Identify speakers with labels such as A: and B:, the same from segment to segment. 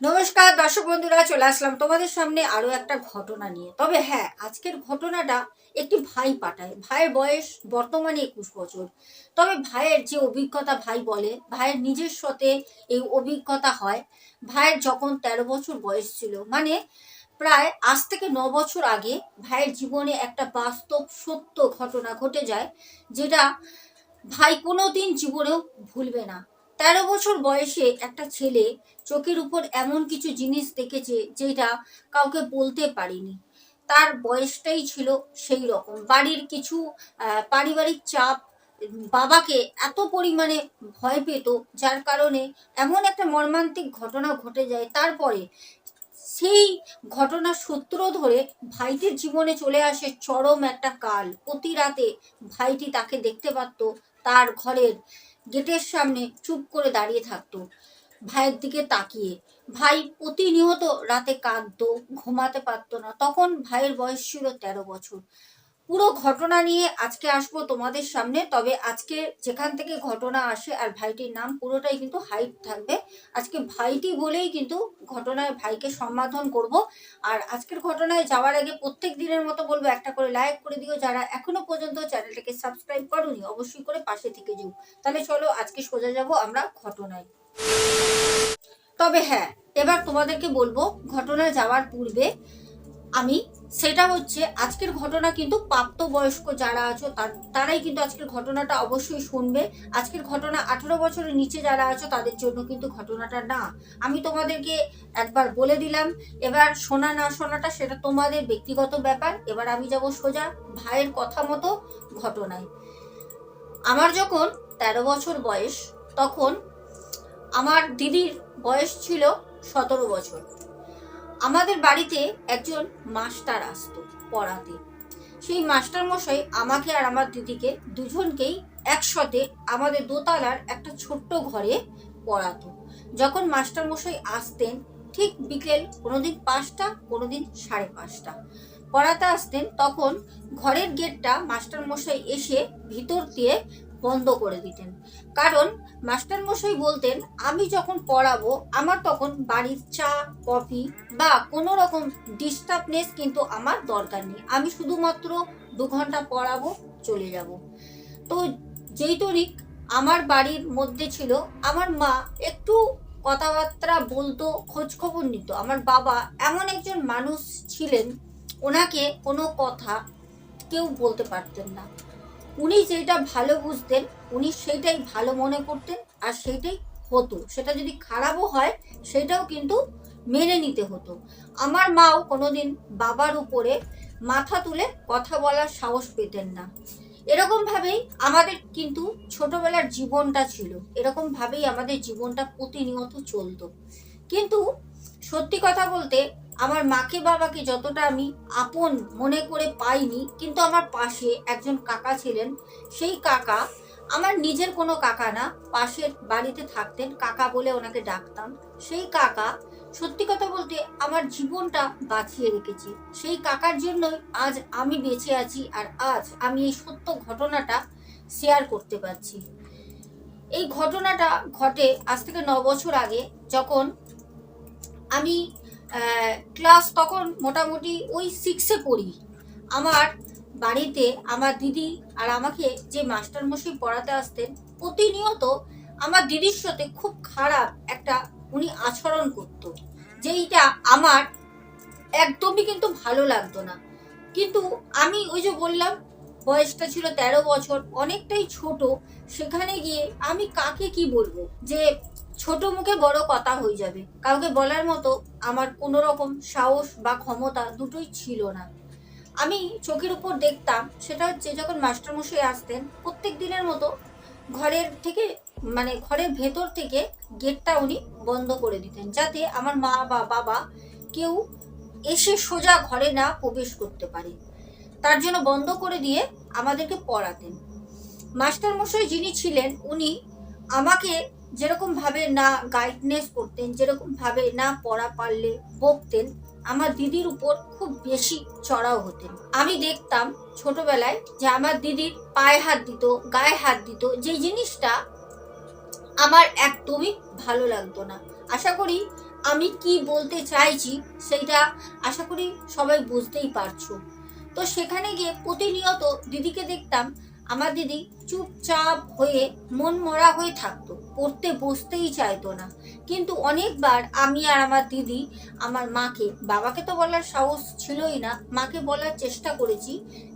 A: নমস্কার, দর্শক বন্ধুরা, চলে আসলাম তোমাদের সামনে আরও একটা ঘটনা নিয়ে। তবে হ্যাঁ আজকের ঘটনাটা একটি ভাই পাঠায়। ভাইয়ের বয়স বর্তমানে একুশ বছর। তবে ভাইয়ের যে অভিজ্ঞতা ভাই বলে, ভাইয়ের নিজস্বতে এই অভিজ্ঞতা হয়। ভাইয়ের যখন তেরো বছর বয়স ছিল মানে প্রায় আজ থেকে ন বছর আগে ভাইয়ের জীবনে একটা বাস্তব সত্য ঘটনা ঘটে যায়, যেটা ভাই কোনো দিন জীবনেও ভুলবে না। তেরো বছর বয়সে একটা ছেলে চোখের উপর এমন কিছু জিনিস দেখেছে যেটা কাউকে বলতে পারিনি। তার বয়সটাই ছিল সেই রকম। বাড়ির কিছু পারিবারিক চাপ, বাবাকে এত পরিমাণে ভয় পেত, যার কারণে এমন একটা মর্মান্তিক ঘটনা ঘটে যায়। তারপরে সেই ঘটনার সূত্র ধরে ভাইটির জীবনে চলে আসে চরম একটা কাল। প্রতি রাতে ভাইটি তাকে দেখতে পারতো তার ঘরের গেটের সামনে চুপ করে দাঁড়িয়ে থাকতো। ভাইয়ের দিকে তাকিয়ে। ভাই প্রতিনিয়ত রাতে কাঁদতো, ঘুমাতে পারতো না। তখন ভাইয়ের বয়স ছিল তেরো বছর। পুরো ঘটনা নিয়ে আজকে আসব তোমাদের সামনে। তবে আজকে যেখান থেকে ঘটনা আসে আর ভাইটির নাম, পুরোটাই কিন্তু হাইট থাকবে। আজকে ভাইটি বলেই কিন্তু ঘটনায় ভাইকে সম্বোধন করব। আর আজকের ঘটনায় যাওয়ার আগে প্রত্যেক দিনের মতো বলব, একটা করে লাইক করে দিও। যারা এখনও পর্যন্ত চ্যানেলটাকে সাবস্ক্রাইব করোনি, অবশ্যই করে পাশে থেকে যেও। তাহলে চলো আজকে সোজা যাব আমরা ঘটনায়। তবে হ্যাঁ এবার তোমাদেরকে বলব, ঘটনায় যাওয়ার পূর্বে আমি, সেটা হচ্ছে আজকের ঘটনা কিন্তু প্রাপ্তবয়স্ক যারা আছো, তার- তারাই কিন্তু আজকের ঘটনাটা অবশ্যই শুনবে। আজকের ঘটনা আঠেরো বছরের নিচে যারা আছো, তাদের জন্য কিন্তু ঘটনাটা না। আমি তোমাদেরকে একবার বলে দিলাম, এবার শোনা না শোনাটা সেটা তোমাদের ব্যক্তিগত ব্যাপার। এবার আমি যাব সোজা ভাইয়ের কথা মতো ঘটনায়। আমার যখন তেরো বছর বয়স, তখন আমার দিদির বয়স ছিল সতেরো বছর। আমাদের বাড়িতে একজন মাস্টার আসতো পড়াতে। সেই মাস্টার মশাই আমাকে আর আমার দিদিকে দুজনকেই একসাথে আমাদের দোতলার একটা ছোট্ট ঘরে পড়াতো। যখন মাস্টার মশাই আসতেন, ঠিক বিকেল কোনোদিন পাঁচটা, কোনোদিন সাড়ে পাঁচটা পড়াতে আসতেন, তখন ঘরের গেটটা মাস্টার মশাই এসে ভিতর দিয়ে বন্ধ করে দিতেন। কারণ মাস্টার মশাই বলতেন, আমি যখন পড়াবো, আমার তখন বাড়ির চা, কফি বা কোনো রকম ডিস্টার্বনেস কিন্তু আমার দরকার নেই। আমি শুধুমাত্র দু ঘণ্টা পড়াবো, চলে যাব। তো যেই তরিক আমার বাড়ির মধ্যে ছিল, আমার মা একটু কথাবার্তা বলতো খোঁজ খবর নিত। আমার বাবা এমন একজন মানুষ ছিলেন, ওনাকে কোনো কথা কেউ বলতে পারতেন না। উনি যেটা ভালো বুঝতেন, উনি সেইটাই ভালো মনে করতেন আর সেইটাই হতো। সেটা যদি খারাপও হয়, সেটাও কিন্তু মেনে নিতে হতো। আমার মাও কোনোদিন বাবার উপরে মাথা তুলে কথা বলার সাহস পেতেন না। এরকমভাবেই আমাদের কিন্তু ছোটবেলার জীবনটা ছিল। এরকমভাবেই আমাদের জীবনটা প্রতিনিয়ত চলতো। কিন্তু সত্যি কথা বলতে আমার মাকে বাবাকে যতটা আমি আপন মনে করে পাইনি, কিন্তু আমার পাশে একজন কাকা ছিলেন। সেই কাকা আমার নিজের কোনো কাকা না, পাশের বাড়িতে থাকতেন, কাকা বলে ওনাকে ডাকতাম। সেই কাকা সত্যি কথা বলতে আমার জীবনটা বাঁচিয়ে রেখেছে। সেই কাকার জন্যই আজ আমি বেঁচে আছি আর আজ আমি এই সত্য ঘটনাটা শেয়ার করতে পারছি। এই ঘটনাটা ঘটে আজ থেকে ন বছর আগে, যখন আমি ক্লাস তখন মোটামুটি ওই সিক্সে পড়ি। আমার বাড়িতে আমার দিদি আর আমাকে যে মাস্টারমশাই পড়াতে আসতেন, প্রতিনিয়ত আমার দিদির সাথে খুব খারাপ একটা উনি আচরণ করত, যেইটা আমার একদমই কিন্তু ভালো লাগতো না। কিন্তু আমি ওই যে বললাম, বয়সটা ছিল তেরো বছর, অনেকটাই ছোট, সেখানে গিয়ে আমি কাকে কি বলব? যে ছোট মুখে বড় কথা হয়ে যাবে। কাউকে বলার মতো আমার কোনো রকম সাহস বা ক্ষমতা দুটোই ছিল না। আমি চোখের উপর দেখতাম, সেটা হচ্ছে যখন মাস্টারমশাই আসতেন, প্রত্যেক দিনের মতো ঘরের থেকে মানে ঘরের ভেতর থেকে গেটটা উনি বন্ধ করে দিতেন, যাতে আমার মা বা বাবা কেউ এসে সোজা ঘরে না প্রবেশ করতে পারে। তার জন্য বন্ধ করে দিয়ে আমাদেরকে পড়াতেন। মাস্টারমশাই যিনি ছিলেন, উনি আমাকে যেরকম ভাবে না গাইডনেস করতেন, যেরকম ভাবে না পড়া পারলে বকতেন, আমার দিদির উপর খুব বেশি চড়াও হতেন। আমি দেখতাম ছোটবেলায় যে আমার দিদির পায়ে হাত দিত, গায়ে হাত দিত, যে জিনিসটা আমার একদমই ভালো লাগতো না। আশা করি আমি কি বলতে চাইছি সেইটা আশা করি সবাই বুঝতেই পারছ। তো সেখানে গিয়ে প্রতিনিয়ত দিদিকে দেখতাম আমার দিদি চুপচাপ হয়ে মন মরা হয়ে থাকতো। পড়তে বসতেই চাইতো না। কিন্তু অনেকবার আমি আর আমার দিদি, আমার মাকে, বাবাকে তো বলার সাহস ছিলই না, মাকে বলার চেষ্টা করেছি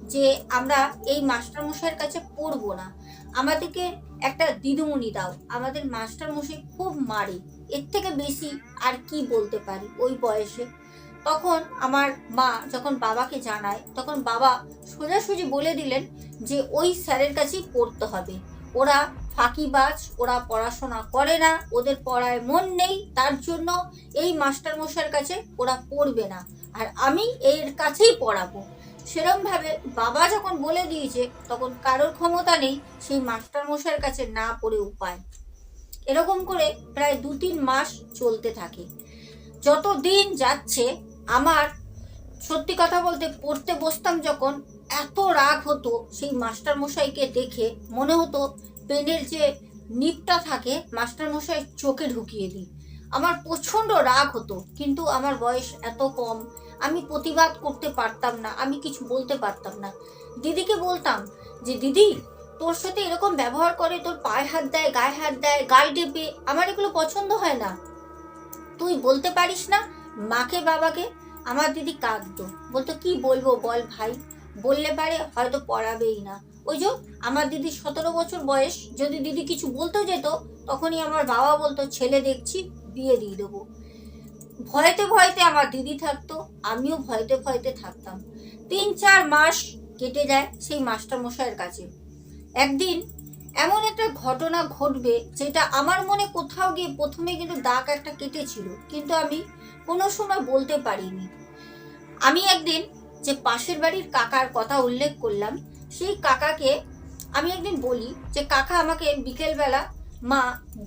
A: যে আমরা এই মাস্টারমশাইয়ের কাছে পড়ব না। আমাদেরকে একটা দিদিমণি দাও। আমাদের মাস্টারমশাই খুব মারে। এর থেকে বেশি আর কি বলতে পারি ওই বয়সে? তখন আমার মা যখন বাবাকে জানায়, তখন বাবা সোজাসুজি বলে দিলেন যে, ওই স্যারের কাছেই পড়তে হবে। ওরা ফাঁকিবাজ, ওরা পড়াশোনা করে না, ওদের পড়ায় মন নেই, তার জন্য এই মাস্টার মাস্টারমশাইয়ের কাছে ওরা পড়বে না। আর আমি এর কাছেই পড়াবো। সেরমভাবে বাবা যখন বলে দিয়েছে, তখন কারোর ক্ষমতা নেই সেই মাস্টার মাস্টারমশাইয়ের কাছে না পড়ে উপায়। এরকম করে প্রায় দু তিন মাস চলতে থাকে। যত দিন যাচ্ছে আমার সত্যি কথা বলতে পড়তে বসতাম যখন এত রাগ হতো সেই মাস্টার মশাইকে দেখে। মনে হতো পেনের যে নিপটা থাকে মাস্টার মশাই চোখে ঢুকিয়ে দিই। আমার প্রচণ্ড রাগ হতো, কিন্তু আমার বয়স এত কম, আমি প্রতিবাদ করতে পারতাম না, আমি কিছু বলতে পারতাম না। দিদিকে বলতাম যে, দিদি, তোর সাথে এরকম ব্যবহার করে তোর পায়ে হাত দেয়, গায়ে হাত দেয় গায়ে টেপে, আমার এগুলো পছন্দ হয় না। তুই বলতে পারিস না মাকে বাবাকে আমার দিদি কাঁদতো। বলতো, কি বলব বল ভাই? বললে পারে হয়তো পড়াবেই না। ওই যে আমার দিদি সতেরো বছর বয়স, যদি দিদি কিছু বলতে যেত, তখনই আমার বাবা বলতো, ছেলে দেখছি, বিয়ে দিয়ে দেবো। ভয়তে ভয়তে আমার দিদি থাকতো, আমিও ভয়তে ভয়তে থাকতাম। তিন চার মাস কেটে যায় সেই মাস্টার মশাইয়ের কাছে। একদিন এমন একটা ঘটনা ঘটবে, যেটা আমার মনে কোথাও গিয়ে প্রথমে কিন্তু দাগ একটা কেটেছিল। কিন্তু আমি কোনো সময় বলতে পারিনি। আমি একদিন যে পাশের বাড়ির কাকার কথা উল্লেখ করলাম, সেই কাকাকে আমি একদিন বলি যে, কাকা আমাকে বিকেলবেলা মা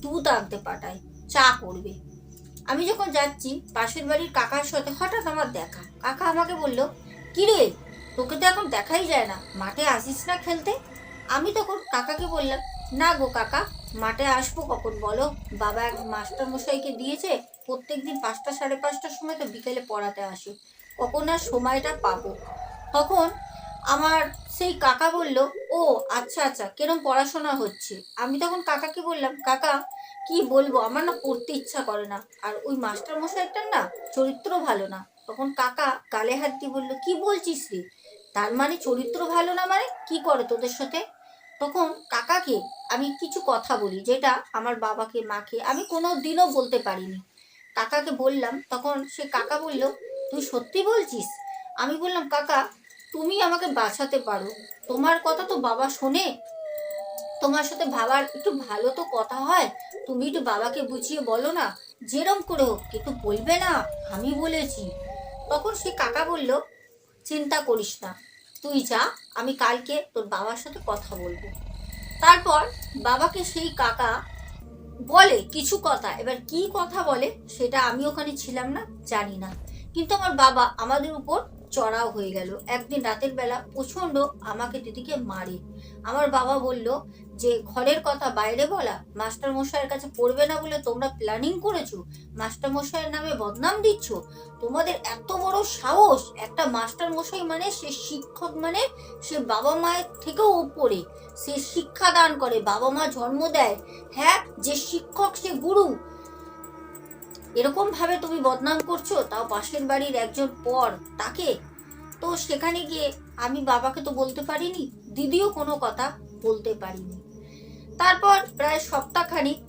A: দুধ আনতে পাঠায়, চা করবে। আমি যখন যাচ্ছি পাশের বাড়ির কাকার সাথে হঠাৎ আমার দেখা। কাকা আমাকে বলল কিরে তোকে তো এখন দেখাই যায় না, মাঠে আসিস না খেলতে? আমি তখন কাকাকে বললাম না গো কাকা, মাঠে আসব কখন বলো? বাবা এক মাস্টার মশাইকে দিয়েছে প্রত্যেক দিন পাঁচটা সাড়ে পাঁচটার সময় তো বিকেলে পড়াতে আসে। কখন আর সময়টা পাবো? তখন আমার সেই কাকা বলল, ও আচ্ছা আচ্ছা কিরম পড়াশোনা হচ্ছে? আমি তখন কাকাকে বললাম, কাকা, কি বলব? আমার না পড়তে ইচ্ছা করে না। আর ওই মাস্টার মশাইটার না চরিত্র ভালো না। তখন কাকা গালে হাত দিয়ে বলল, কি বলছিস রে? তার মানে চরিত্র ভালো না মানে? কি করে তোদের সাথে? তখন কাকাকে আমি কিছু কথা বলি, যেটা আমার বাবাকে, মাকে আমি কোনো দিনও বলতে পারিনি। কাকাকে বললাম, তখন সে কাকা বলল, তুই সত্যি বলছিস? আমি বললাম, কাকা, তুমি আমাকে বাঁচাতে পারো। তোমার কথা তো বাবা শোনে। তোমার সাথে বাবার একটু ভালো তো কথা হয়। তুমি একটু বাবাকে বুঝিয়ে বলো না, যেরম করে হোক, কিন্তু বলবে না। আমি বলেছি। তখন সে কাকা বলল, চিন্তা করিস না। তুই যা, আমি কালকে তোর বাবার সাথে কথা বলব। তারপর বাবাকে সেই কাকা বলে কিছু কথা। এবার কি কথা বলে, সেটা আমি ওখানে ছিলাম না, জানি না। কিন্তু আমার বাবা আমাদের উপর চড়াও হয়ে গেল। একদিন রাতের বেলা প্রচণ্ড আমাকে দিদিকে মারে। আমার বাবা বলল, যে ঘরের কথা বাইরে বলা, মাস্টার মশাইয়ের কাছে পড়বে না বলে তোমরা প্ল্যানিং করেছ? মাস্টার মশাইয়ের নামে বদনাম দিচ্ছ? তোমাদের এত বড় সাহস! একটা মাস্টার মশাই মানে সে শিক্ষক মানে সে বাবা মায়ের থেকেও উপরে। সে শিক্ষা দান করে, বাবা মা জন্ম দেয়। হ্যাঁ যে শিক্ষক সে গুরু এরকম ভাবে তুমি বদনাম করছ, তাও পাশের বাড়ির একজন পর তাকে? তো সেখানে গিয়ে আমি বাবাকে তো বলতে পারিনি, দিদিও কোনো কথা বলতে পারিনি। তারপর প্রায় সপ্তাহখানিক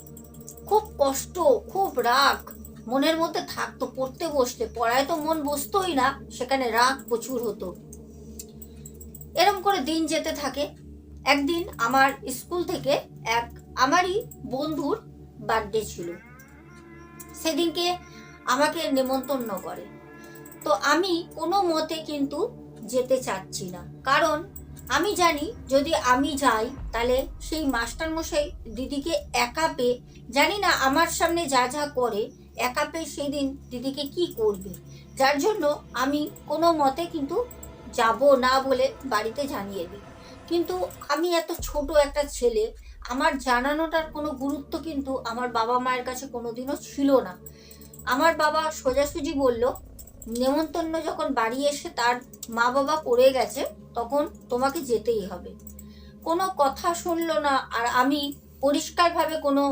A: খুব কষ্ট, খুব রাগ, মনের মধ্যে থাকতো, পড়তে বসতে পড়ায় তো মন বসতোই না, সেখানে রাগ প্রচুর হতো। এরম করে দিন যেতে থাকে। একদিন আমার স্কুল থেকে এক আমারই বন্ধুর বার্থডে ছিল। সেদিনকে আমাকে নেমন্তন্ন করে। তো আমি কোনো মতে কিন্তু যেতে চাচ্ছি না। কারণ আমি জানি যদি আমি যাই, তাহলে সেই মাস্টারমশাই দিদিকে একা পেয়ে, জানি না আমার সামনে যা যা করে, একা পেয়ে সেই দিন দিদিকে কি করবে? যার জন্য আমি কোনো মতে কিন্তু যাব না বলে বাড়িতে জানিয়ে দিই। কিন্তু আমি এত ছোট একটা ছেলে আমার জানানোটার কোনো গুরুত্ব কিন্তু আমার বাবা মায়ের কাছে কোনোদিনও ছিল না। আমার বাবা সোজাসুজি বলল, নেমন্তন্ন যখন বাড়ি এসে তার মা বাবা পড়ে গেছে, তখন তোমাকে যেতেই হবে। কোনো কথা শুনলো না আর আমি পরিষ্কারভাবে কোনো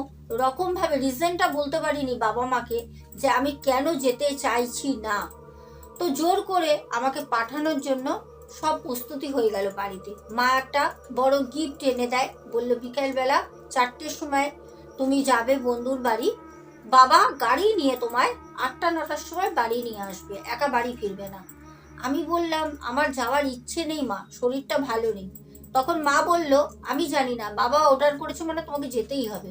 A: রকমভাবে রিজনটা বলতে পারিনি বাবা মাকে যে আমি কেন যেতে চাইছি না। তো জোর করে আমাকে পাঠানোর জন্য সব প্রস্তুতি হয়ে গেল বাড়িতে। মা একটা বড় গিফট এনে দেয়। বলল, বিকেলবেলা চারটের সময় তুমি যাবে বন্ধুর বাড়ি। বাবা গাড়ি নিয়ে তোমায় আটটা, নটার সময় বাড়ি নিয়ে আসবে। একা বাড়ি ফিরবে না। আমি বললাম, আমার যাওয়ার ইচ্ছে নেই মা, শরীরটা ভালো নেই। তখন মা বলল, আমি জানি না, বাবা অর্ডার করেছে মানে তোমাকে যেতেই হবে।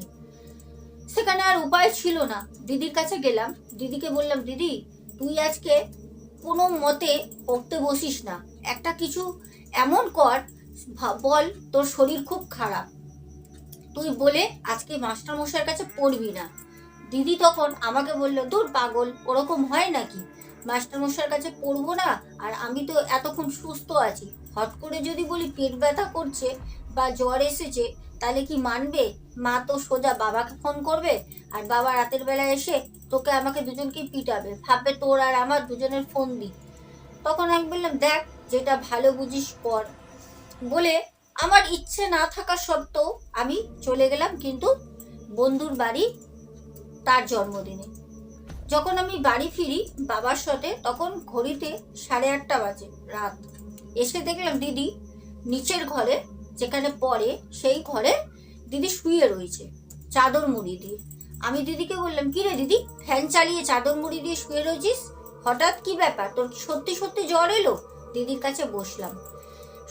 A: সেখানে আর উপায় ছিল না। দিদির কাছে গেলাম। দিদিকে বললাম, দিদি, তুই আজকে কোনো মতে পড়তে বসিস না। একটা কিছু এমন কর বল, তোর শরীর খুব খারাপ। তুই বলে আজকে মাস্টার মশাইয়ের কাছে পড়বি না। দিদি তখন আমাকে বলল, দূর পাগল, ওরকম হয় নাকি? মাস্টার মশাইয়ের কাছে পড়ব না আর আমি তো এতক্ষণ সুস্থ আছি। হট করে যদি বলি পেট ব্যথা করছে বা জ্বর এসেছে, তাহলে কি মানবে? মা তো সোজা বাবাকে ফোন করবে আর বাবা রাতের বেলা এসে তোকে আমাকে দুজনকে পিটাবে। ভাববে তোর আর আমার দুজনের ফোন দি তখন আমি বললাম, দেখ যেটা ভালো বুঝিস কর। বলে আমার ইচ্ছে না থাকা সত্ত্বেও আমি চলে গেলাম কিন্তু বন্ধুর বাড়ি তার জন্মদিনে। যখন আমি বাড়ি ফিরি বাবার সাথে তখন ঘড়িতে সাড়ে আটটা বাজে রাত। এসে দেখলাম দিদি নিচের ঘরে, যেখানে পড়ে সেই ঘরে দিদি শুয়ে রয়েছে চাদর মুড়ি দিয়ে। আমি দিদিকে বললাম কি রে দিদি, ফ্যান চালিয়ে চাদর মুড়ি দিয়ে শুয়ে রয়েছিস? হঠাৎ কি ব্যাপার? তোর সত্যি সত্যি জ্বর এলো? দিদির কাছে বসলাম।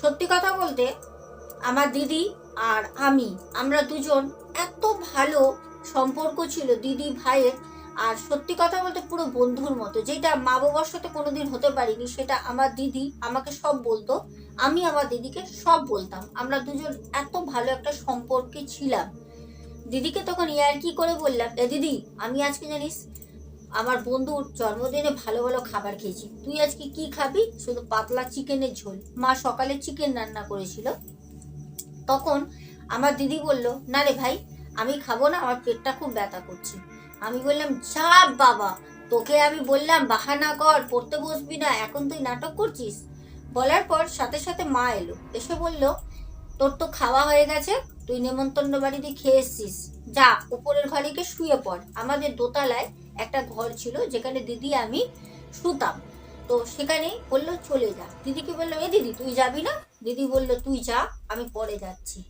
A: সত্যি কথা বলতে, আমার দিদি আর আমি, আমরা দুজন এত ভালো সম্পর্ক ছিল দিদি ভাইয়ের, আর সত্যি কথা বলতে পুরো বন্ধুর মতো। যেটা মা বাবার সাথে কোনোদিন হতে পারিনি, সেটা আমার দিদি আমাকে সব বলতো, আমি আমার দিদিকে সব বলতাম। আমরা দুজন এত ভালো একটা সম্পর্কে ছিলাম। দিদিকে তখন ইয়ার কি করে বললাম দিদি, আমি আজকে জানিস আমার বন্ধুর জন্মদিনে ভালো ভালো খাবার খেয়েছি। তুই আজকে কি খাবি? শুধু পাতলা চিকেনের ঝোল। মা সকালে চিকেন রান্না করেছিল। তখন আমার দিদি বলল, না রে ভাই, আমি খাব না, আমার পেটটা খুব ব্যথা করছে। আমি বললাম, যা বাবা, তোকে আমি বললাম, বাহানা কর, পড়তে বসবি না, এখন তুই নাটক করছিস? বলার পর সাথে সাথে মা এলো। এসে বলল তোর তো খাওয়া হয়ে গেছে, তুই নেমন্তন্ন বাড়িতে খেয়ে এসছিস। যা, উপরের ঘরে গিয়ে শুয়ে পড়। আমাদের দোতলায় একটা ঘর ছিল, যেখানে দিদি আমি শুতাম। তো সেখানে বলল, চলে যা। দিদিকে বললাম, এ দিদি, তুই যাবি না? দিদি বলল, তুই যা, আমি পরে যাচ্ছি।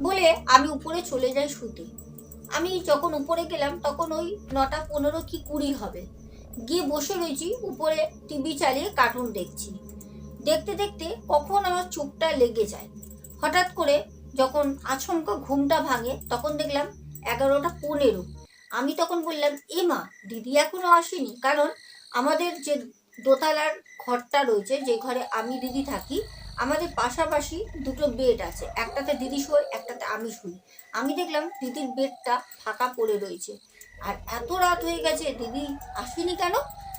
A: বলে আমি উপরে চলে যাই শুতে। আমি যখন উপরে গেলাম, তখন ওই নটা পনেরো কি কুড়ি হবে। গিয়ে বসে রয়েছি, উপরে টিভি চালিয়ে কার্টুন দেখছি। দেখতে দেখতে কখন আমার চোখটা লেগে যায়। হঠাৎ করে যখন আচমকা ঘুমটা ভাঙে, তখন দেখলাম এগারোটা পনেরো। আমি তখন বললাম, এ মা, দিদি এখনও আসেনি। কারণ আমাদের যে দোতলার ঘরটা রয়েছে, যে ঘরে আমি দিদি থাকি, আমাদের পাশাপাশি দুটো বেড আছে। একটাতে দিদি শোয়, একটাতে আমি শুই। আমি দেখলাম দিদির বেডটা ফাঁকা পড়ে রয়েছে। আর এত রাত হয়ে গেছে, দিদি আসেনি কেন?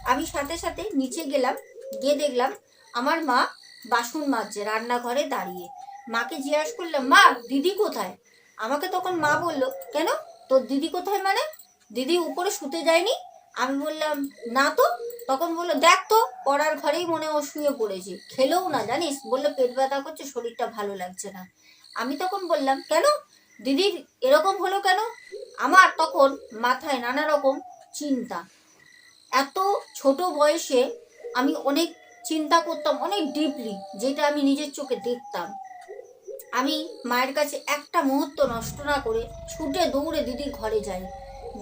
A: আমি সাথে সাথে নিচে গেলাম, গিয়ে দেখলাম আমার মা বাসন মাজছে রান্নাঘরে দাঁড়িয়ে। মাকে জিজ্ঞাসা করলাম মা, দিদি কোথায়? আমাকে তখন মা বলল, কেন? তোর দিদি কোথায় মানে? দিদি উপরে শুতে যায়নি? আমি বললাম, না তো। তখন বলল, দেখ তো, পড়ার ঘরেই মনে ও শুয়ে পড়েছে। খেলেও না, জানিস? বলল, পেট ব্যথা করছে, শরীরটা ভালো লাগছে না। আমি তখন বললাম, কেন? দিদির এরকম হলো কেন? আমার তখন মাথায় নানা রকম চিন্তা। এত ছোট বয়সে আমি অনেক চিন্তা করতাম, অনেক ডিপলি যেটা আমি নিজের চোখে দেখতাম। আমি মায়ের কাছে একটা মুহূর্ত নষ্ট না করে ছুটে দৌড়ে দিদির ঘরে যাই।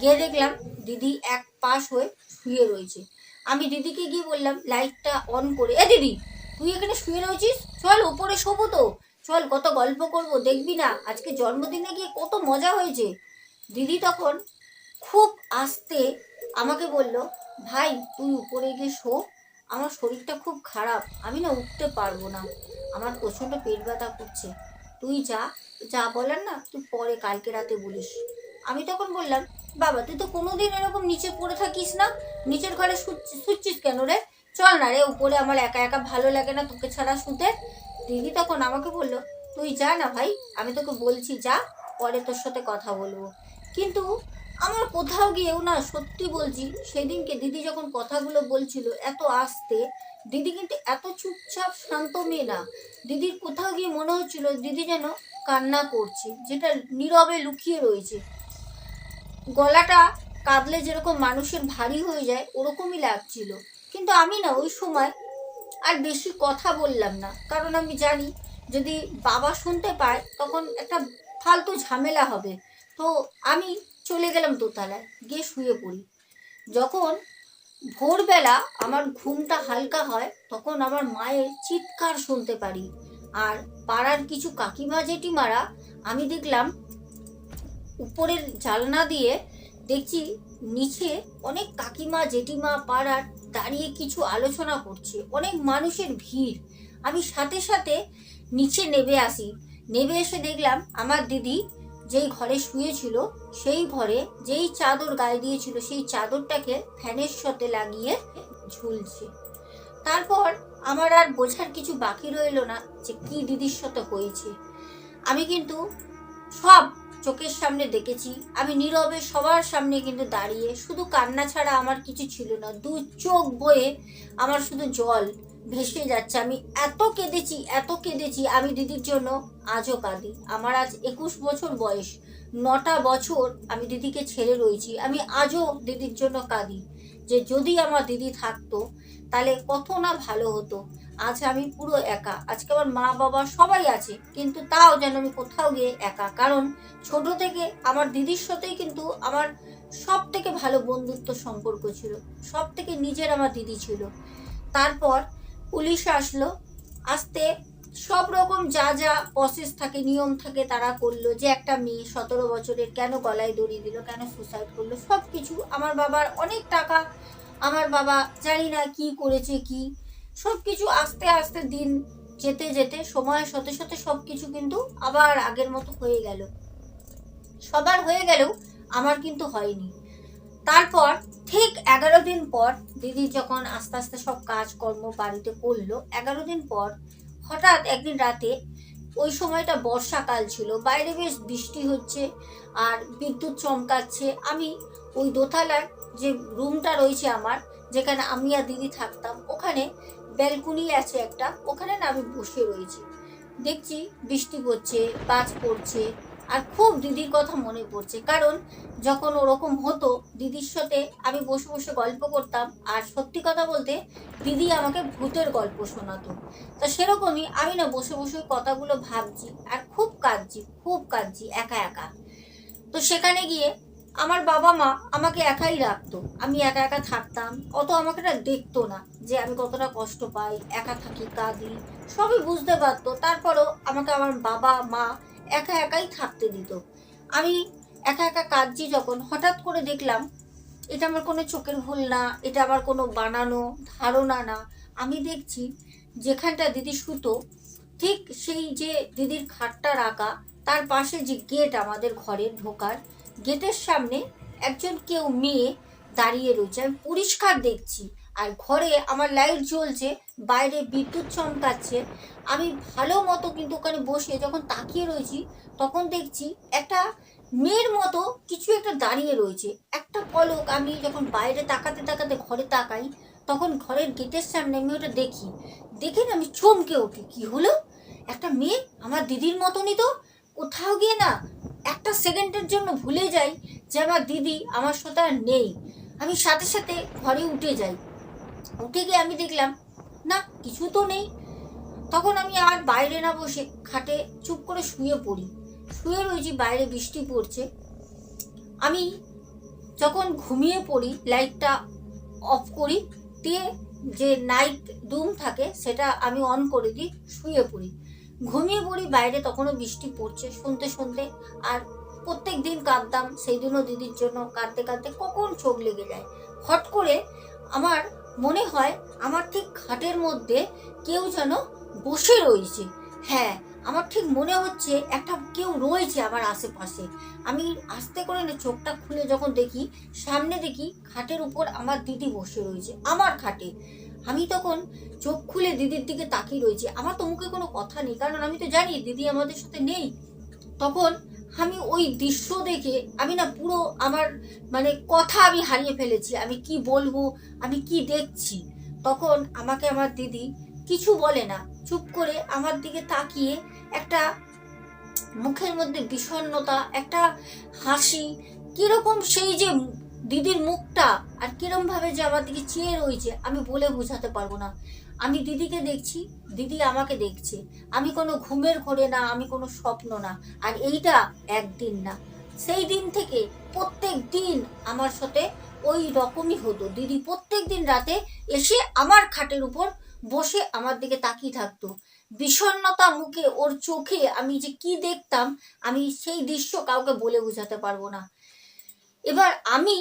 A: গিয়ে দেখলাম দিদি এক পাশ হয়ে শুয়ে রয়েছে। আমি দিদিকে গিয়ে বললাম লাইটটা অন করে এ দিদি, তুই এখানে শুয়ে রয়েছিস? চল, উপরে শোবো তো। চল, কত গল্প করব, দেখবি না? আজকে জন্মদিনে গিয়ে কত মজা হয়েছে। দিদি তখন খুব আস্তে আমাকে বলল, ভাই, তুই উপরে গিয়ে শো। আমার শরীরটা খুব খারাপ। আমি না উঠতে পারব না। আমার প্রচণ্ড পেট ব্যথা করছে। তুই যা যা বলার না তুই পরে কালকে রাতে বলিস। আমি তখন বললাম, বাবা, তুই তো কোনোদিন এরকম নিচে পড়ে থাকিস না? নিচের ঘরে শুচ্ছিস কেন রে? চল না রে, উপরে আমার একা একা ভালো লাগে না তোকে ছাড়া শুতে। দিদি তখন আমাকে বলল, তুই যা না ভাই, আমি তোকে বলছি যা, পরে তোর সাথে কথা বলব। কিন্তু আমার কোথাও গিয়েও না সত্যি বলছি, সেদিনকে দিদি যখন কথাগুলো বলছিল এত আস্তে দিদি কিন্তু এত চুপচাপ শান্ত মেয়ে না দিদির কোথাও গিয়ে মনে হচ্ছিল দিদি যেন কান্না করছে, যেটা নীরবে লুকিয়ে রয়েছে। গলাটা কাঁদলে যেরকম মানুষের ভারী হয়ে যায়, ওরকমই লাগছিল। কিন্তু আমি না ওই সময় আর বেশি কথা বললাম না। কারণ আমি জানি যদি বাবা শুনতে পায়, তখন একটা ফালতু ঝামেলা হবে। তো আমি চলে গেলাম দোতলায়, গিয়ে শুয়ে পড়ি। যখন ভোরবেলা আমার ঘুমটা হালকা হয়, তখন আমার মায়ের চিৎকার শুনতে পারি। আর পাড়ার কিছু কাকিমা জেঠিমারা আমি দেখলাম উপরের জালনা দিয়ে দেখছি নিচে অনেক কাকিমা জেঠিমা পাড়ার দাঁড়িয়ে কিছু আলোচনা করছে। অনেক মানুষের ভিড়। আমি সাথে সাথে নিচে নেমে আসি। নেমে এসে দেখলাম আমার দিদি যেই ঘরে শুয়েছিল, সেই ঘরে যেই চাদর গায়ে দিয়েছিল, সেই চাদরটাকে ফ্যানের সাথে লাগিয়ে ঝুলছে। তারপর আমার আর বোঝার কিছু বাকি রইল না যে কি দিদির সাথে হয়েছে। আমি কিন্তু সব চোখের সামনে দেখেছি। আমি নীরবে সবার সামনে কিন্তু দাঁড়িয়ে শুধু কান্না ছাড়া আমার কিছু ছিল না, দু চোখ বয়ে আমার শুধু জল ভেসে যাচ্ছে। আমি এত কেঁদেছি এত কেঁদেছি আমি দিদির জন্য আজও কাঁদি। আমার আজ একুশ বছর বয়স, নটা বছর আমি দিদিকে ছেড়ে রয়েছি। আমি আজও দিদির জন্য কাঁদি। যে যদি আমার দিদি থাকতো, তাহলে কত না ভালো হতো। আজ আমি পুরো একা। আজকে আমার মা, বাবা সবাই আছে, কিন্তু তাও যেন আমি কোথাও গিয়ে একা। কারণ ছোট থেকে আমার দিদির সাথেই কিন্তু আমার সব থেকে ভালো বন্ধুত্ব সম্পর্ক ছিল। সব থেকে নিজের আমার দিদি ছিল। তারপর পুলিশ আসলো। আসতে সব রকম যা যা প্রসেস থাকে, নিয়ম থাকে তারা করল যে একটা মেয়ে সতেরো বছরের কেন গলায় দড়ি দিল, কেন সুসাইড করল সব কিছু আমার বাবার অনেক টাকা, আমার বাবা জানি না কি করেছে কি। সব কিছু আস্তে আস্তে দিন যেতে যেতে, সময়ের সাথে সাথে সব কিছু কিন্তু আবার আগের মতো হয়ে গেল। সবার হয়ে গেলেও আমার কিন্তু হয়নি। তারপর ঠিক এগারো দিন পর দিদি যখন আস্তে আস্তে সব কাজকর্ম বাড়িতে করল, এগারো দিন পর হঠাৎ একদিন রাতে ওই সময়টা বর্ষাকাল ছিল, বাইরে বেশ বৃষ্টি হচ্ছে আর বিদ্যুৎ চমকাচ্ছে। আমি ওই দোতলার যে রুমটা রয়েছে আমার, যেখানে আমি আর দিদি থাকতাম, ওখানে ব্যালকনি আছে একটা, ওখানে না আমি বসে রয়েছি। দেখছি বৃষ্টি পড়ছে বাজ পড়ছে আর খুব দিদির কথা মনে পড়ছে। কারণ যখন ওরকম হতো, দিদির সাথে আমি বসে বসে গল্প করতাম আর সত্যি কথা বলতে দিদি আমাকে ভূতের গল্প শোনাতো। তা সেরকমই আমি না বসে বসে কথাগুলো ভাবছি আর খুব কাঁদছি খুব কাঁদছি একা একা। তো সেখানে গিয়ে আমার বাবা মা আমাকে একাই রাখতো। আমি একা একা থাকতাম, অত আমাকে না দেখতো না যে আমি কতটা কষ্ট পাই, একা থাকি, কাঁদি, সবই বুঝতে পারতো। তারপরও আমাকে আমার বাবা মা একা একাই থাকতে দিত। আমি একা একা কাঁদছি যখন, হঠাৎ করে দেখলাম, এটা আমার কোনো চোখের ভুল না, এটা আমার কোনো বানানো ধারণা না। আমি দেখছি যেখানটা দিদি শুতো, ঠিক সেই যে দিদির খাটটা রাখা, তার পাশে যে গেট আমাদের ঘরের ঢোকার, গেটের সামনে একজন কেউ মেয়ে দাঁড়িয়ে রয়েছে। আমি পরিষ্কার দেখছি, আর ঘরে আমার লাইট জ্বলছে বাইরে বিদ্যুৎ চমকাচ্ছে। আমি ভালো মতো কিন্তু ওখানে বসে যখন তাকিয়ে রয়েছি, তখন দেখছি একটা মেয়ের মতো কিছু একটা দাঁড়িয়ে রয়েছে। একটা পলক আমি যখন বাইরে তাকাতে তাকাতে ঘরে তাকাই, তখন ঘরের গেটের সামনে আমি ওটা দেখি। দেখে না আমি চমকে উঠি। কি হলো? একটা মেয়ে? আমার দিদির মতনই তো? কোথাও গিয়ে না একটা সেকেন্ডের জন্য ভুলে যাই যে আমার দিদি আমার সাথে আর নেই। আমি সাথে সাথে ঘরে উঠে যাই। উঠে গিয়ে আমি দেখলাম কিছু তো নেই। তখন আমি আর বাইরে না বসে খাটে চুপ করে শুয়ে পড়ি। শুয়ে রয়েছি, বাইরে বৃষ্টি পড়ছে। আমি যখন ঘুমিয়ে পড়ি, লাইটটা অফ করি, দিয়ে যে নাইট রুম থাকে, সেটা আমি অন করে দিই শুয়ে পড়ি। ঘুমিয়ে পড়ি, বাইরে তখনও বৃষ্টি পড়ছে শুনতে শুনতে আর প্রত্যেক দিন কাঁদতাম, সেই দিনও দিদির জন্য কাঁদতে কাঁদতে কখন চোখ লেগে যায়। হট করে আমার মনে হয় আমার ঠিক খাটের মধ্যে কেউ যেন বসে রয়েছে। হ্যাঁ আমার ঠিক মনে হচ্ছে একটা কেউ রয়েছে আমার আশেপাশে। আমি আস্তে করে না চোখটা খুলে যখন দেখি, সামনে দেখি খাটের উপর আমার দিদি বসে রয়েছে, আমার খাটে। আমি তখন চোখ খুলে দিদির দিকে তাকিয়ে রয়েছে। আমার তো মুখে কোনো কথা নেই, কারণ আমি তো জানি দিদি আমাদের সাথে নেই। তখন আমি ওই দৃশ্য দেখে আমি না পুরো আমার মানে কথা আমি হারিয়ে ফেলেছি। আমি কি বলব? আমি কি দেখছি? তখন আমাকে আমার দিদি কিছু বলে না। চুপ করে আমার দিকে তাকিয়ে একটা মুখের মধ্যে বিষণ্ণতা, একটা হাসি, কীরকম সেই যে দিদির মুখটা আর কিরম ভাবে যে আমার দিকে চেয়ে রয়েছে, আমি বলে বোঝাতে পারব না। আমি দিদিকে দেখছি, দিদি আমাকে দেখছে। আমি কোনো ঘুমের ঘোরে না, আমি কোনো স্বপ্ন না, আর এইটা একদিন না। সেই দিন থেকে প্রত্যেক দিন আমার সাথে ওই রকমই হতো। দিদি প্রত্যেক দিন রাতে এসে আমার খাটের উপর বসে আমার দিকে তাকিয়ে থাকতো। বিষণ্ণতা মুখে ওর চোখে আমি যে কি দেখতাম, আমি সেই দৃশ্য কাউকে বলে বোঝাতে পারব না। এবার আমি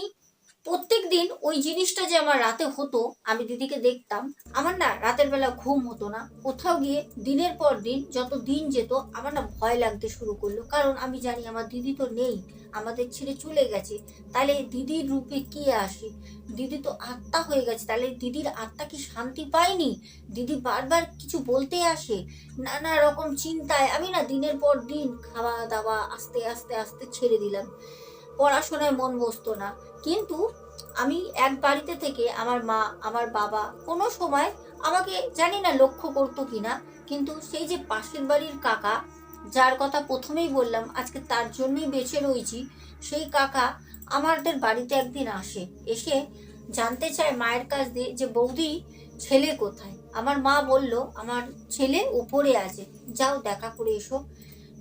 A: প্রত্যেক দিন ওই জিনিসটা যে আমার রাতে হতো, আমি দিদিকে দেখতাম, আমার না রাতের বেলা ঘুম হতো না। কোথাও গিয়ে দিনের পর দিন যত দিন যেত, আমার না ভয় লাগতে শুরু করল। কারণ আমি জানি আমার দিদি তো নেই, আমাদের ছেড়ে চলে গেছে। তাহলে দিদির রূপে কে আসে? দিদি তো আত্মা হয়ে গেছে, তাহলে দিদির আত্মা কি শান্তি পায়নি? দিদি বারবার কিছু বলতে আসে, নানা রকম চিন্তায় আমি না দিনের পর দিন খাওয়া দাওয়া আস্তে আস্তে আস্তে ছেড়ে দিলাম। পড়াশোনায় মন বসতো না। কিন্তু আমি এক বাড়িতে থেকে আমার মা, আমার বাবা কোনো সময় আমাকে জানি না লক্ষ্য করতো কিনা, কিন্তু সেই যে পাশের বাড়ির কাকা, যার কথা প্রথমেই বললাম, আজকে তার জন্যই বেঁচে রয়েছি, সেই কাকা আমাদের বাড়িতে একদিন আসে, এসে জানতে চায় মায়ের কাছ দিয়ে যে বৌদি ছেলে কোথায়। আমার মা বলল, আমার ছেলে উপরে আছে, যাও দেখা করে এসো।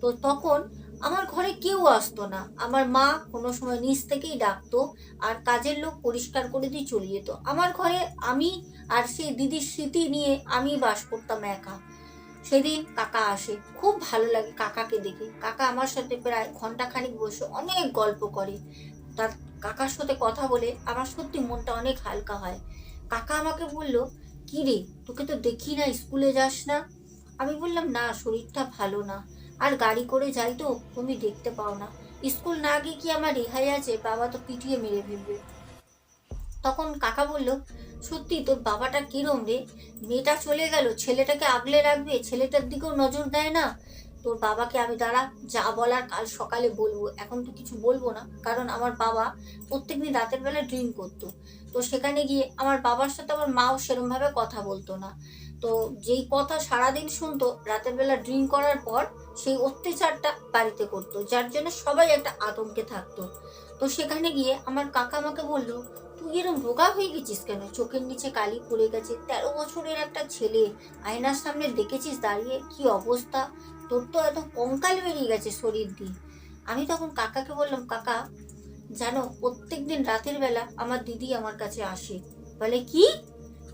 A: তো তখন আমার ঘরে কেউ আসতো না। আমার মা কোনো সময় নিচ থেকেই ডাকতো আর কাজের লোক পরিষ্কার করে দিয়ে চলে যেত। আমার ঘরে আমি আর সেই দিদির স্মৃতি নিয়ে আমি বাস করতাম একা। সেদিন কাকা আসে। খুব ভালো লাগে কাকাকে দেখে। কাকা আমার সাথে প্রায় ঘন্টাখানিক বসে অনেক গল্প করে। তার কাকার সাথে কথা বলে আমার সত্যি মনটা অনেক হালকা হয়। কাকা আমাকে বলল, কি রে, তোকে তো দেখি না, স্কুলে যাস না? আমি বললাম, না, শরীরটা ভালো না। আর গাড়ি করে যাই তো, তুমি দেখতে পাও না। স্কুল না গিয়ে কি আমার রেহাই আছে? বাবা তো পিটিয়ে মেরে ফেলবে। তখন কাকা বলল, সত্যি তোর বাবাটা কিরম রে? মেয়েটা চলে গেল, ছেলেটাকে আগলে রাখবে, ছেলেটার দিকেও নজর দেয় না। তোর বাবাকে আমি দাঁড়া, যা বলার কাল সকালে বলব। এখন তো কিছু বলব না, কারণ আমার বাবা প্রত্যেকদিন রাতের বেলা ড্রিঙ্ক করতো। তো সেখানে গিয়ে আমার বাবার সাথে আমার মাও সেরমভাবে কথা বলতো না। তো যেই কথা সারাদিন শুনতো, রাতের বেলা ড্রিঙ্ক করার পর সেই অত্যাচারটা বাড়িতে করতো, যার জন্য সবাই একটা আতঙ্কে থাকতো। তো সেখানে গিয়ে আমার কাকা আমাকে বলল, তুই এরকম রোগা হয়ে গেছিস কেন? চোখের নিচে কালি পড়ে গেছে, তেরো বছরের একটা ছেলে, আয়নার সামনে দেখেছিস দাঁড়িয়ে? কি অবস্থা? তোর তো এত কঙ্কাল বেরিয়ে গেছে শরীর দিয়ে। আমি তখন কাকাকে বললাম, কাকা, জানো প্রত্যেক দিন রাতের বেলা আমার দিদি আমার কাছে আসে। বলে, কি?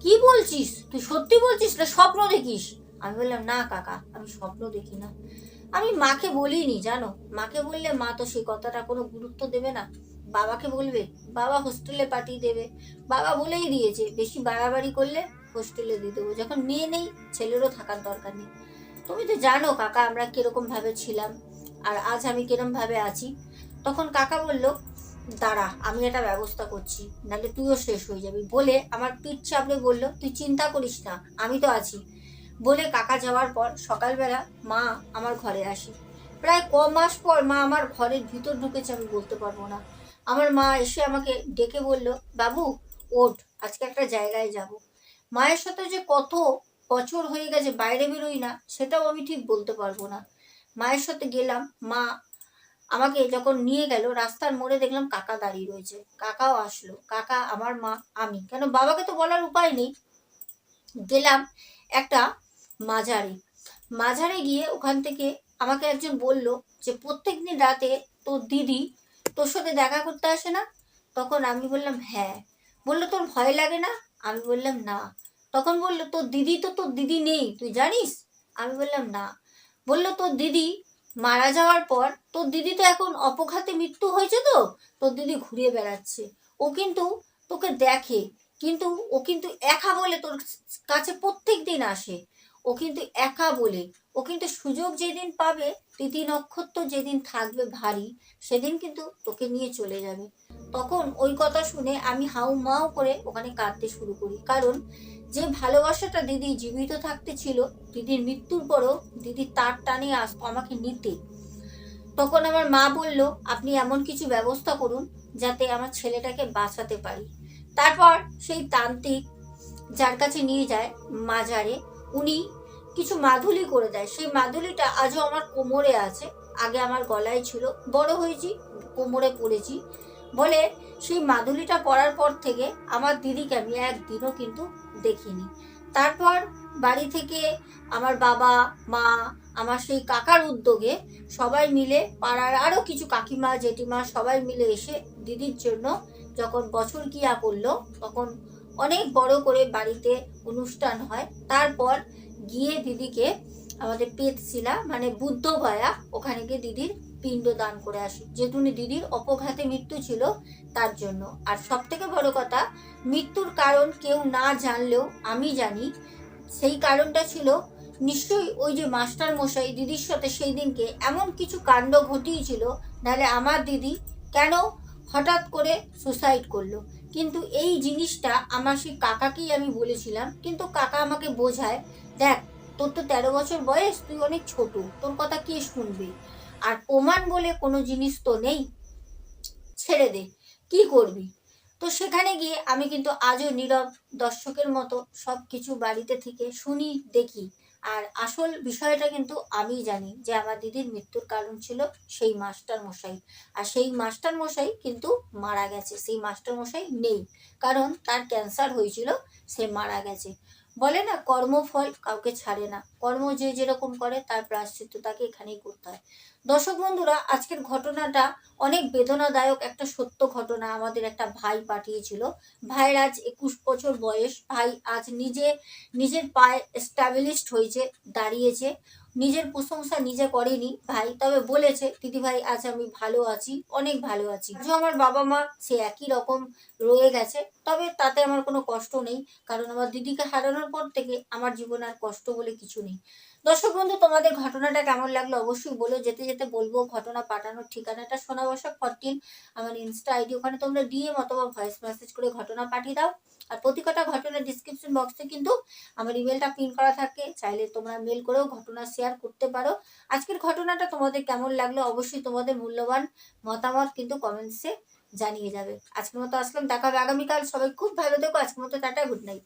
A: কি বলছিস? তুই সত্যি বলছিস না স্বপ্ন দেখিস? আমি বললাম, না, কাকা, আমি স্বপ্ন দেখি না। আমি মাকে বলিনি, জানো? মাকে বললে মা তো সেই কথাটা কোনো গুরুত্ব দেবে না। বাবাকে বলবে, বাবা হোস্টেলে পাঠিয়ে দেবে। বাবা বলেই দিয়েছে, বেশি বাড়াবাড়ি করলে হোস্টেলে দিয়ে দেবো। যখন মেয়ে নেই, ছেলেরও থাকার দরকার নেই। তুমি তো জানো, কাকা, আমরা কীরকম ভাবে ছিলাম, আর আজ আমি কিরম ভাবে আছি। তখন কাকা বলল দাঁড়া, আমি একটা ব্যবস্থা করছি, নাহলে তুইও শেষ হয়ে যাবি। বলে আমার পিঠ চাপড়ে বলল, তুই চিন্তা করিস না, আমি তো আছি। বলে কাকা যাওয়ার পর সকালবেলা মা আমার ঘরে আসে। প্রায় ক মাস পর মা আমার ঘরের ভিতর ঢুকেছে, আমি বলতে পারব না। আমার মা এসে আমাকে ডেকে বলল, বাবু, ওঠ, আজকে একটা জায়গায় যাব। মায়ের সাথে যে কত বছর হয়ে গেছে, বাইরে বেরোই না, সেটাও আমি ঠিক বলতে পারব না। মায়ের সাথে গেলাম, মা আমাকে যখন নিয়ে গেল, রাস্তার মোড়ে দেখলাম কাকা দাঁড়িয়ে রয়েছে। কাকাও আসলো। কাকা, আমার মা, আমি। কেন? বাবাকে তো বলার উপায় নেই। গেলাম একটা মাজারে মাজারে গিয়ে ওখান থেকে আমাকে একজন বলল যে প্রত্যেক দিন রাতে তোর দিদি তোর সাথে দেখা করতে আসে না? তখন আমি বললাম হ্যাঁ। বলল, তোর ভয় লাগে না? আমি বললাম, না। তখন বলল, তোর দিদি তো তোর দিদি নেই। তুই জানিস? আমি বললাম, না। বলল, তোর দিদি মারা যাওয়ার পর তোর দিদি তো এখন অপঘাতে মৃত্যু হয়েছে তো? তোর দিদি ঘুরে বেড়াচ্ছে। ও কিন্তু তোকে দেখে, কিন্তু ও কিন্তু একা বলে তোর কাছে প্রত্যেক দিন আসে। ও কিন্তু একা বলে, ও কিন্তু সুযোগ যেদিন পাবে, তিথি নক্ষত্র যেদিন থাকবে ভারী, সেদিন কিন্তু তোকে নিয়ে চলে যাবে। তখন ওই কথা শুনে আমি হাউ মাউ করে ওখানে কাঁদতে শুরু করি। কারণ যে ভালোবাসাটা দিদি জীবিত থাকতে ছিল, দিদির মৃত্যুর পরও দিদি তার টানে আসতো আমাকে নিতে। তখন আমার মা বলল, আপনি এমন কিছু ব্যবস্থা করুন যাতে আমার ছেলেটাকে বাঁচাতে পারি। তারপর সেই তান্ত্রিক যার কাছে নিয়ে যায় মাজারে, উনি কিছু মাদুলি করে দেয়। সেই মাদুলিটা আজও আমার কোমরে আছে, আগে আমার গলায় ছিল। বড় হয়েছি, কোমরে পড়েছি। বলে সেই মাদুলিটা পরার পর থেকে আমার দিদিকে আমি একদিনও কিন্তু দেখিনি। তারপর বাড়ি থেকে আমার বাবা, মা, আমার সেই কাকার উদ্যোগে সবাই মিলে পাড়ার আরও কিছু কাকিমা, জেঠিমা সবাই মিলে এসে দিদির জন্য যখন বছর কিয়া করল তখন অনেক বড় করে বাড়িতে অনুষ্ঠান হয়। তারপর গিয়ে দিদিকে আমাদের পেতশিলা মানে বুদ্ধগয়া ওখানে গিয়ে দিদির পিণ্ড দান করে আসি যেহেতু দিদির অপঘাতে মৃত্যু ছিল তার জন্য। আর সব থেকে বড় কথা, মৃত্যুর কারণ কেউ না জানলেও আমি জানি, সেই কারণটা ছিল নিশ্চয়ই ওই যে মাস্টার মশাই দিদির সাথে সেই দিনকে এমন কিছু কাণ্ড ঘটিয়েছিল, নাহলে আমার দিদি কেন হঠাৎ করে সুসাইড করল? কিন্তু এই জিনিসটা আমার সেই কাকাকেই আমি বলেছিলাম। কিন্তু কাকা আমাকে বোঝায়, দেখ, তোর তো তেরো বছর বয়স, তুই অনেক ছোট, তোর কথা কে শুনবে? আর প্রমাণ বলে কোনো জিনিস তো নেই? ছেড়ে দে, কি করবি? তো সেখানে গিয়ে আমি কিন্তু আজও নীরব দর্শকের মতো সব কিছু বাড়িতে থেকে শুনি, দেখি। আর আসল বিষয়টা কিন্তু আমি জানি যে আমার দিদির মৃত্যুর কারণ ছিল সেই মাস্টার মশাই। আর সেই মাস্টার মশাই কিন্তু মারা গেছে, সেই মাস্টার মশাই নেই। কারণ তার ক্যান্সার হয়েছিল, সে মারা গেছে। বলে না, কর্মফল কাউকে ছাড়ে না। কর্ম যে যেরকম করে, তার প্রায়শ্চিত্ত তাকে এখানেই করতে হয়। দর্শক বন্ধুরা, আজকের ঘটনাটা অনেক বেদনাদায়ক একটা সত্য ঘটনা আমাদের একটা ভাই পাঠিয়েছিল। ভাইয়ের আজ একুশ বছর বয়স। ভাই আজ নিজে, নিজের পায়ে এস্টাবলিশড হয়েছে, দাঁড়িয়েছে। নিজের প্রশংসা নিজে করেনি। ভাই তবে বলেছে, দিদি ভাই, আজ আমি ভালো আছি, অনেক ভালো আছি। যে আমার বাবা মা সে একই রকম রয়ে গেছে। তবে তাতে আমার কোনো কষ্ট নেই, কারণ আমার দিদিকে হারানোর পর থেকে আমার জীবনে আর কষ্ট বলে কিছু নেই। দর্শক বন্ধু, তোমাদের ঘটনাটা কেমন লাগল অবশ্যই বলো। যেতে যেতে বলব, ঘটনা পাঠানোর ঠিকানাটা সোনা বসা ফরটিন আমার ইনস্টা আইডি ওখানে তোমরা ডিএম অথবা ভয়েস মেসেজ করে ঘটনা পাঠিয়ে দাও। আর প্রতি কটা ঘটনার ডিসক্রিপশন বক্সে কিন্তু আমার ইমেলটা পিন করা থাকে। চাইলে তোমরা মেল করেও ঘটনা শেয়ার করতে পারো। আজকের ঘটনাটা তোমাদের কেমন লাগল অবশ্যই তোমাদের মূল্যবান মতামত কিন্তু কমেন্টসে জানিয়ে যাবে। আজকের মতো আসলাম, দেখা হবে আগামীকাল। সবাই খুব ভালো থেকো। আজকের মতো টাটা গুড নাইট